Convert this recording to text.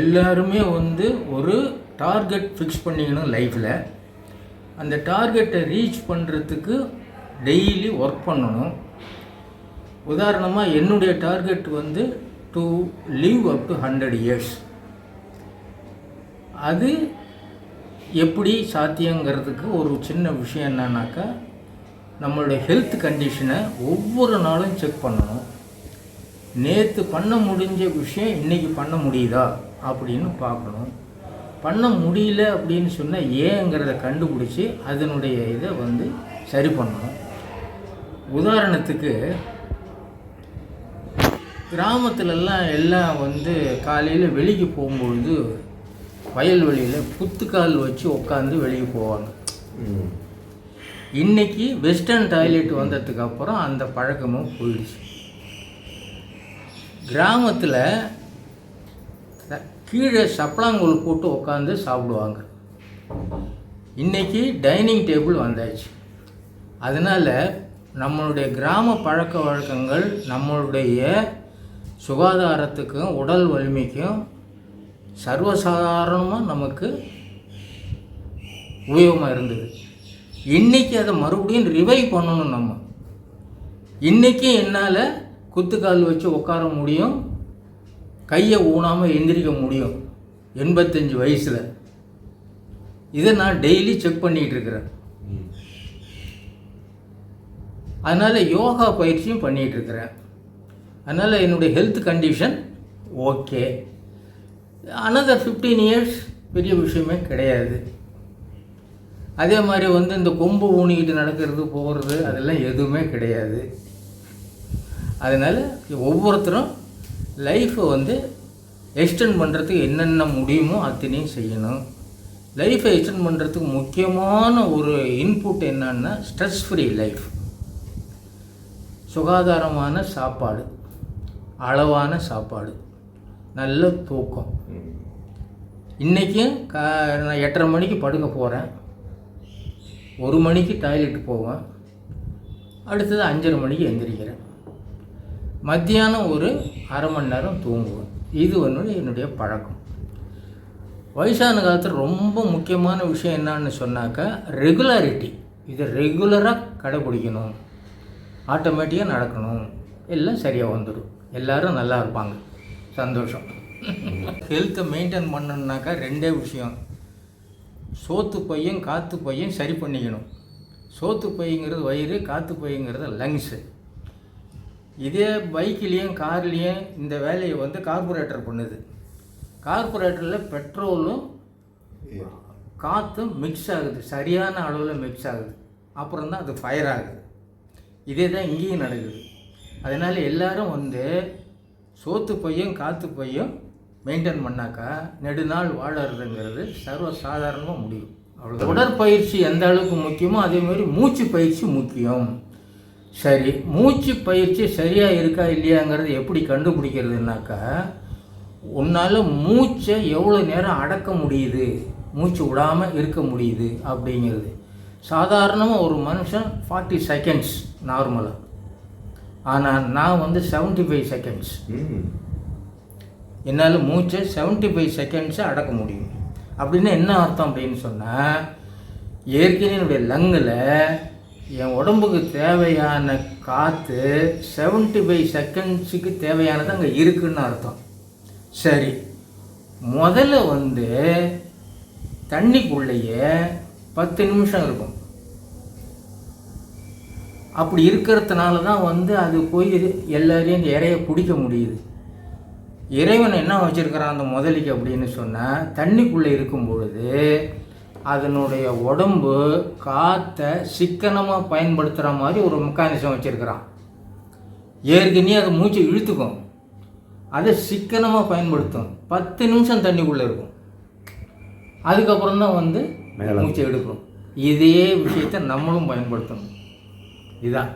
எல்லாருமே வந்து ஒரு டார்கெட் ஃபிக்ஸ் பண்ணிக்கணும் லைஃப்பில் அந்த டார்கெட்டை ரீச் பண்ணுறதுக்கு டெய்லி ஒர்க் பண்ணணும். உதாரணமாக என்னுடைய டார்கெட் வந்து to live up to hundred years அது எப்படி சாத்தியங்கிறதுக்கு ஒரு சின்ன விஷயம் என்னன்னாக்கா நம்மளுடைய ஹெல்த் கண்டிஷனை ஒவ்வொரு நாளும் செக் பண்ணணும். நேற்று பண்ண முடிஞ்ச விஷயம் இன்றைக்கி பண்ண முடியுதா அப்படின்னு பார்க்கணும். பண்ண முடியல அப்படின்னு சொன்னால் ஏங்கிறத கண்டுபிடிச்சி அதனுடைய இதை வந்து சரி பண்ணணும். உதாரணத்துக்கு கிராமத்துலலாம் எல்லாம் வந்து காலையில் வெளிக்கு போகும்பொழுது வயல்வெளியில் புத்துக்கால் வச்சு உட்காந்து வெளியே போவாங்க. இன்னைக்கு வெஸ்டர்ன் டாய்லெட் வந்ததுக்கு அப்புறம் அந்த பழக்கமும் போயிடுச்சு. கிராமத்தில் கீழே சப்பளாங்கோல் போட்டு உட்காந்து சாப்பிடுவாங்க. இன்றைக்கி டைனிங் டேபிள் வந்தாச்சு. அதனால் நம்மளுடைய கிராம பழக்க வழக்கங்கள் நம்மளுடைய சுகாதாரத்துக்கும் உடல் வலிமைக்கும் சர்வசாதாரணமாக நமக்கு உபயோகமாக இருந்தது. இன்றைக்கி அதை மறுபடியும் ரிவைவ் பண்ணணும் நம்ம. இன்றைக்கி என்னால் குத்துக்கால் வச்சு உட்கார முடியும். கையை ஊனாமல் எந்திரிக்க முடியும். எண்பத்தஞ்சு வயசில். இதை நான் டெய்லி செக் பண்ணிகிட்டு இருக்கிறேன். அதனால் யோகா பயிற்சியும் பண்ணிகிட்டு இருக்கிறேன். அதனால் என்னுடைய health condition okay another fifteen years பெரிய விஷயமே கிடையாது. அதே மாதிரி வந்து இந்த கொம்பு ஊனிக்கிட்டு நடக்கிறது போகிறது அதெல்லாம் எதுவுமே கிடையாது. அதனால் ஒவ்வொருத்தரும் லைஃப்பை வந்து எக்ஸ்டெண்ட் பண்ணுறதுக்கு என்னென்ன முடியுமோ அத்தனையும் செய்யணும். லைஃப்பை எக்ஸ்டெண்ட் பண்ணுறதுக்கு முக்கியமான ஒரு இன்புட் என்னன்னா ஸ்ட்ரெஸ் ஃப்ரீ லைஃப் சுகாதாரமான சாப்பாடு அளவான சாப்பாடு நல்ல தூக்கம். இன்றைக்கும் கா நான் எட்டரை மணிக்கு படுக்க போகிறேன் ஒரு மணிக்கு டாய்லெட் போவேன். அடுத்தது அஞ்சரை மணிக்கு எந்திரிக்கிறேன். மத்தியானம் ஒரு அரை மணி நேரம் தூங்குவேன் இது வந்து என்னுடைய பழக்கம். வயசான காலத்தில் ரொம்ப முக்கியமான விஷயம் என்னன்னு சொன்னாக்கா ரெகுலாரிட்டி இதை ரெகுலராக கடைப்பிடிக்கணும் ஆட்டோமேட்டிக்காக நடக்கணும். எல்லாம் சரியாக வந்துடும். எல்லோரும் நல்லா இருப்பாங்க. சந்தோஷம். ஹெல்த்தை மெயின்டைன் பண்ணணுன்னாக்கா ரெண்டே விஷயம். சோத்து பையன் காற்று பையன் சரி பண்ணிக்கணும். சோத்து பைங்கிறது வயிறு காற்று பைங்கிறது லங்ஸு இதே பைக்லேயும் கார்லேயும் இந்த வேலையை வந்து கார்பரேட்டர் பண்ணுது. கார்பரேட்டரில் பெட்ரோலும் காற்றும் மிக்ஸ் ஆகுது. சரியான அளவில் மிக்ஸ் ஆகுது. அப்புறம் தான் அது ஃபயர் ஆகுது. இதே தான் இங்கேயும் நடக்குது. அதனால் எல்லாரும் வந்து சோத்து பையும் காற்று பையும் மெயின்டைன் பண்ணாக்கா நெடுநாள் வாழறதுங்கிறது சர்வ சாதாரணமாக முடியும். அவ்வளோ உடற்பயிற்சி எந்த அளவுக்கு முக்கியமோ அதே மாதிரி மூச்சு பயிற்சி முக்கியம். சரி மூச்சு பயிற்சி சரியாக இருக்கா இல்லையாங்கிறது எப்படி கண்டுபிடிக்கிறதுனாக்கா உன்னால் மூச்சை எவ்வளோ நேரம் அடக்க முடியுது மூச்சு விடாமல் இருக்க முடியுது அப்படிங்கிறது. சாதாரணமாக ஒரு மனுஷன் ஃபார்ட்டி செகண்ட்ஸ் நார்மலாக ஆனால் நான் வந்து 75 ஃபைவ் செகண்ட்ஸ். என்னால் மூச்சை 75 ஃபைவ் செகண்ட்ஸை அடக்க முடியும். அப்படின்னு என்ன அர்த்தம் அப்படின்னு சொன்னால் ஏற்கனவே என்னுடைய லங்கில் என் உடம்புக்கு தேவையான காற்று 75 ஃபைவ் செகண்ட்ஸுக்கு தேவையானது அங்கே இருக்குன்னு அர்த்தம். சரி முதல்ல வந்து தண்ணிக்குள்ளேயே பத்து நிமிஷம் இருக்கும். அப்படி இருக்கிறதுனால தான் வந்து அது போய் எல்லாரையும் இந்த இறையை பிடிக்க முடியுது. இறைவன் என்ன வச்சுருக்கிறான் அந்த முதலிக்கு அப்படின்னு சொன்னால் தண்ணிக்குள்ளே இருக்கும் பொழுது அதனுடைய உடம்பு காற்றை சிக்கனமாக பயன்படுத்துகிற மாதிரி ஒரு மெக்கானிசம் வச்சுருக்கிறான். ஏற்கனவே அது மூச்சை இழுத்துக்கும் அதை சிக்கனமாக பயன்படுத்தும். பத்து நிமிஷம் தண்ணிக்குள்ளே இருக்கும். அதுக்கப்புறம் தான் வந்து. மூச்சை எடுக்கும். இதே விஷயத்தை நம்மளும் பயன்படுத்தணும். இதுதான்.